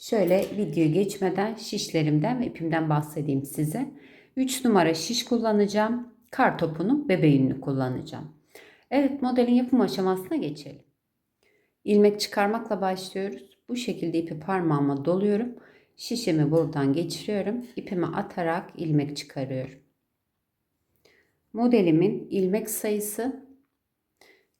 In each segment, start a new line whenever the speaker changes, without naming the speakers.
Şöyle video geçmeden şişlerimden ve ipimden bahsedeyim size. 3 numara şiş kullanacağım. Kar topunu bebe yünlü kullanacağım. Evet modelin yapım aşamasına geçelim. İlmek çıkarmakla başlıyoruz. Bu şekilde ipi parmağıma doluyorum. Şişimi buradan geçiriyorum. İpimi atarak ilmek çıkarıyorum. Modelimin ilmek sayısı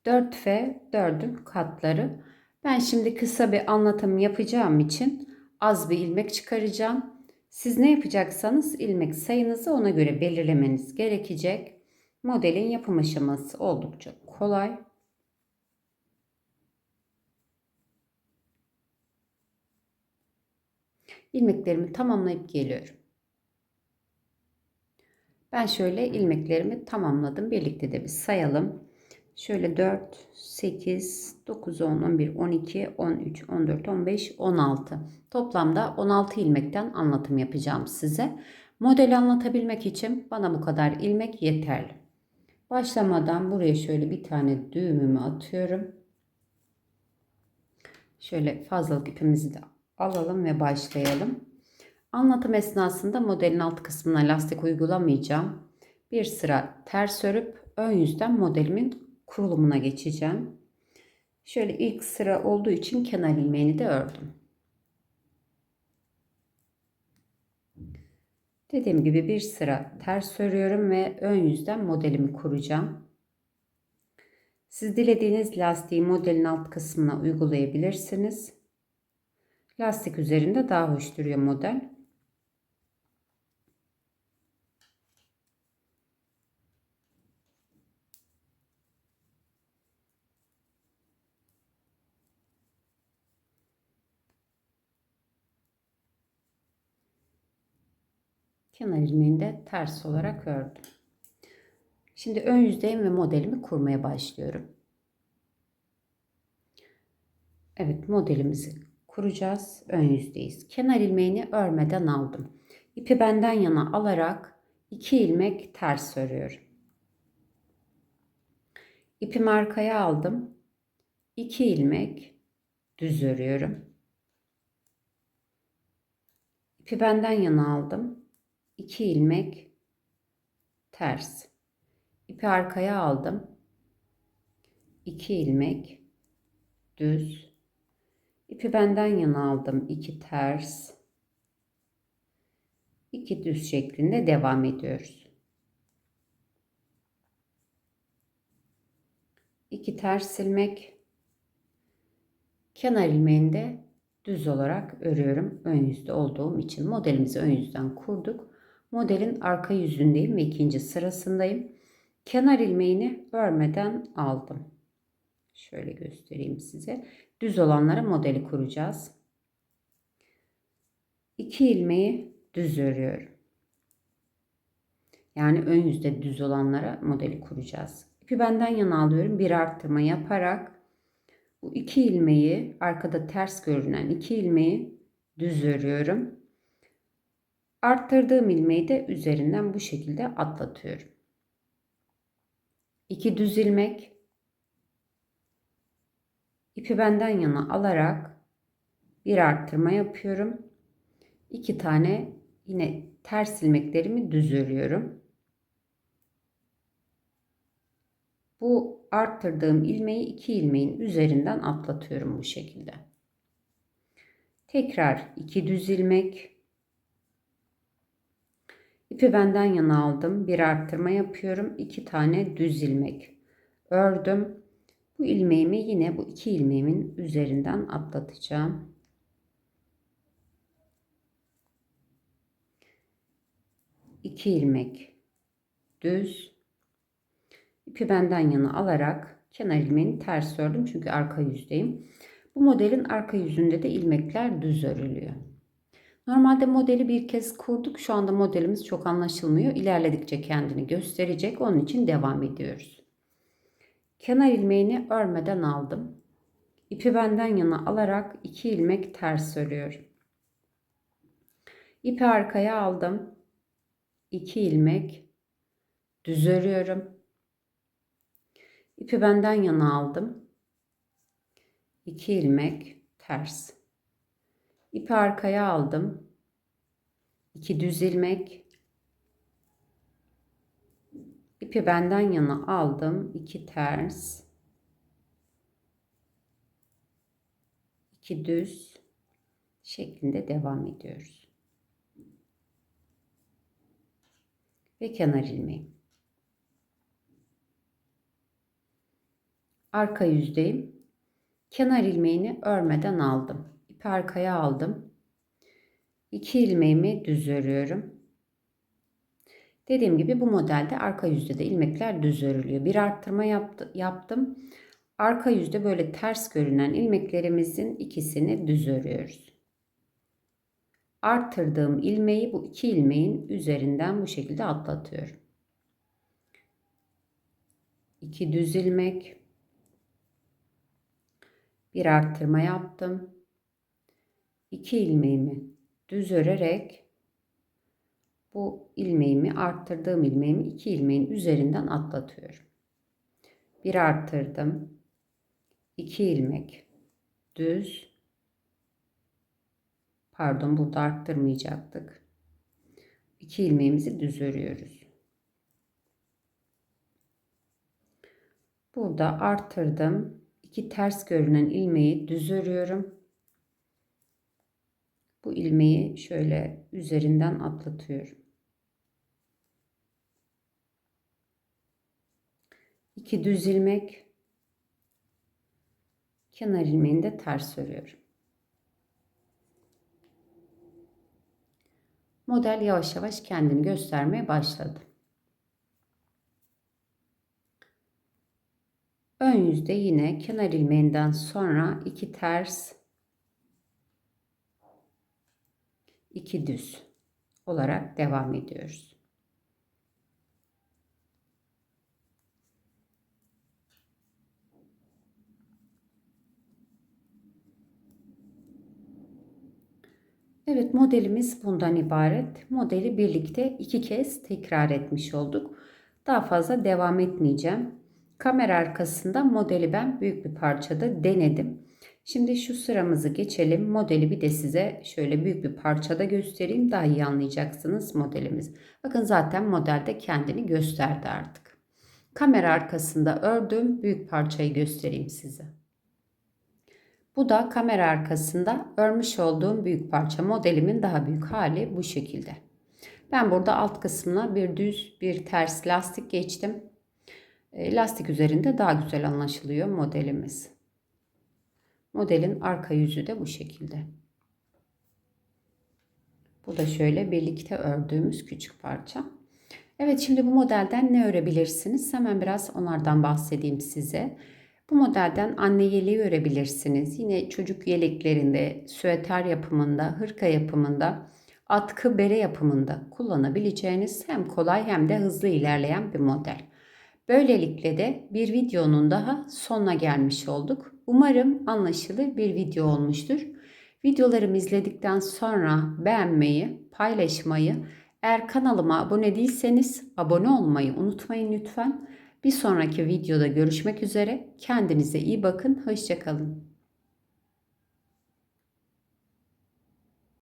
4 ve 4'ün katları. Ben şimdi kısa bir anlatım yapacağım için az bir ilmek çıkaracağım. Siz ne yapacaksanız ilmek sayınızı ona göre belirlemeniz gerekecek. Modelin yapım aşaması oldukça kolay. ilmeklerimi tamamlayıp geliyorum. Ben şöyle ilmeklerimi tamamladım. Birlikte de bir sayalım. Şöyle 4, 8, 9, 10, 11, 12, 13, 14, 15, 16. Toplamda 16 ilmekten anlatım yapacağım size. Modeli anlatabilmek için bana bu kadar ilmek yeterli. Başlamadan buraya şöyle bir tane düğümümü atıyorum. Şöyle fazlalık ipimizi de alalım ve başlayalım. Anlatım esnasında modelin alt kısmına lastik uygulamayacağım. Bir sıra ters örüp ön yüzden modelimin kurulumuna geçeceğim. Şöyle ilk sıra olduğu için kenar ilmeğini de ördüm. Dediğim gibi bir sıra ters örüyorum ve ön yüzden modelimi kuracağım. Siz dilediğiniz lastiği modelin alt kısmına uygulayabilirsiniz. Lastik üzerinde daha hoş duruyor model. Kenar ilmeğini de ters olarak ördüm. Şimdi ön yüzdeyim ve modelimi kurmaya başlıyorum. Evet modelimizi kuracağız. Ön yüzdeyiz. Kenar ilmeğini örmeden aldım. İpi benden yana alarak iki ilmek ters örüyorum. İpimi arkaya aldım. 2 ilmek düz örüyorum. İpi benden yana aldım. 2 ilmek ters. İpi arkaya aldım. 2 ilmek düz. İpi benden yana aldım. 2 ters. 2 düz şeklinde devam ediyoruz. 2 ters ilmek kenar ilmeğinde düz olarak örüyorum. Ön yüzde olduğum için modelimizi ön yüzden kurduk. Modelin arka yüzündeyim ve ikinci sırasındayım. Kenar ilmeğini örmeden aldım. Şöyle göstereyim size. Düz olanlara modeli kuracağız. İki ilmeği düz örüyorum. Yani ön yüzde düz olanlara modeli kuracağız. İpi benden yana alıyorum. Bir arttırma yaparak bu iki ilmeği arkada ters görünen iki ilmeği düz örüyorum. Arttırdığım ilmeği de üzerinden bu şekilde atlatıyorum. 2 düz ilmek ipi benden yana alarak bir arttırma yapıyorum. 2 tane yine ters ilmeklerimi düz örüyorum. Bu arttırdığım ilmeği iki ilmeğin üzerinden atlatıyorum bu şekilde. Tekrar iki düz ilmek İpi benden yana aldım. Bir arttırma yapıyorum. iki tane düz ilmek ördüm. Bu ilmeğimi yine bu iki ilmeğimin üzerinden atlatacağım. İki ilmek düz. İpi benden yana alarak kenar ilmeğini ters ördüm çünkü arka yüzdeyim. Bu modelin arka yüzünde de ilmekler düz örülüyor. Normalde modeli bir kez kurduk. Şu anda modelimiz çok anlaşılmıyor. İlerledikçe kendini gösterecek. Onun için devam ediyoruz. Kenar ilmeğini örmeden aldım. İpi benden yana alarak iki ilmek ters örüyorum. İpi arkaya aldım. 2 ilmek düz örüyorum. İpi benden yana aldım. 2 ilmek ters. İpi arkaya aldım. 2 düz ilmek. İpi benden yana aldım. 2 ters. 2 düz şeklinde devam ediyoruz. ve kenar ilmeği. Arka yüzdeyim. Kenar ilmeğini örmeden aldım. İpi arkaya aldım. İki ilmeğimi düz örüyorum. Dediğim gibi bu modelde arka yüzde de ilmekler düz örülüyor. Bir arttırma yaptı, yaptım. Arka yüzde böyle ters görünen ilmeklerimizin ikisini düz örüyoruz arttırdığım ilmeği bu iki ilmeğin üzerinden bu şekilde atlatıyorum. İki düz ilmek bir arttırma yaptım. İki ilmeğimi düz örerek bu ilmeğimi arttırdığım ilmeğimi iki ilmeğin üzerinden atlatıyorum. Bir arttırdım. iki ilmek düz Pardon burada arttırmayacaktık. İki ilmeğimizi düz örüyoruz. Burada arttırdım. İki ters görünen ilmeği düz örüyorum. Bu ilmeği şöyle üzerinden atlatıyorum. İki düz ilmek kenar ilmeğini de ters örüyorum. model yavaş yavaş kendini göstermeye başladı. Ön yüzde yine kenar ilmeğinden sonra iki ters, iki düz olarak devam ediyoruz. Evet modelimiz bundan ibaret. Modeli birlikte iki kez tekrar etmiş olduk. Daha fazla devam etmeyeceğim. Kamera arkasında modeli ben büyük bir parçada denedim. Şimdi şu sıramızı geçelim. Modeli bir de size şöyle büyük bir parçada göstereyim. Daha iyi anlayacaksınız modelimiz. Bakın zaten modelde kendini gösterdi artık. Kamera arkasında ördüğüm büyük parçayı göstereyim size. Bu da kamera arkasında örmüş olduğum büyük parça modelimin daha büyük hali bu şekilde. Ben burada alt kısmına bir düz bir ters lastik geçtim. E, lastik üzerinde daha güzel anlaşılıyor modelimiz. Modelin arka yüzü de bu şekilde. Bu da şöyle birlikte ördüğümüz küçük parça. Evet şimdi bu modelden ne örebilirsiniz? Hemen biraz onlardan bahsedeyim size. Bu modelden anne yeleği örebilirsiniz. Yine çocuk yeleklerinde, süeter yapımında, hırka yapımında, atkı bere yapımında kullanabileceğiniz hem kolay hem de hızlı ilerleyen bir model. Böylelikle de bir videonun daha sonuna gelmiş olduk. Umarım anlaşılır bir video olmuştur. Videolarımı izledikten sonra beğenmeyi, paylaşmayı, eğer kanalıma abone değilseniz abone olmayı unutmayın lütfen. Bir sonraki videoda görüşmek üzere. Kendinize iyi bakın. Hoşçakalın.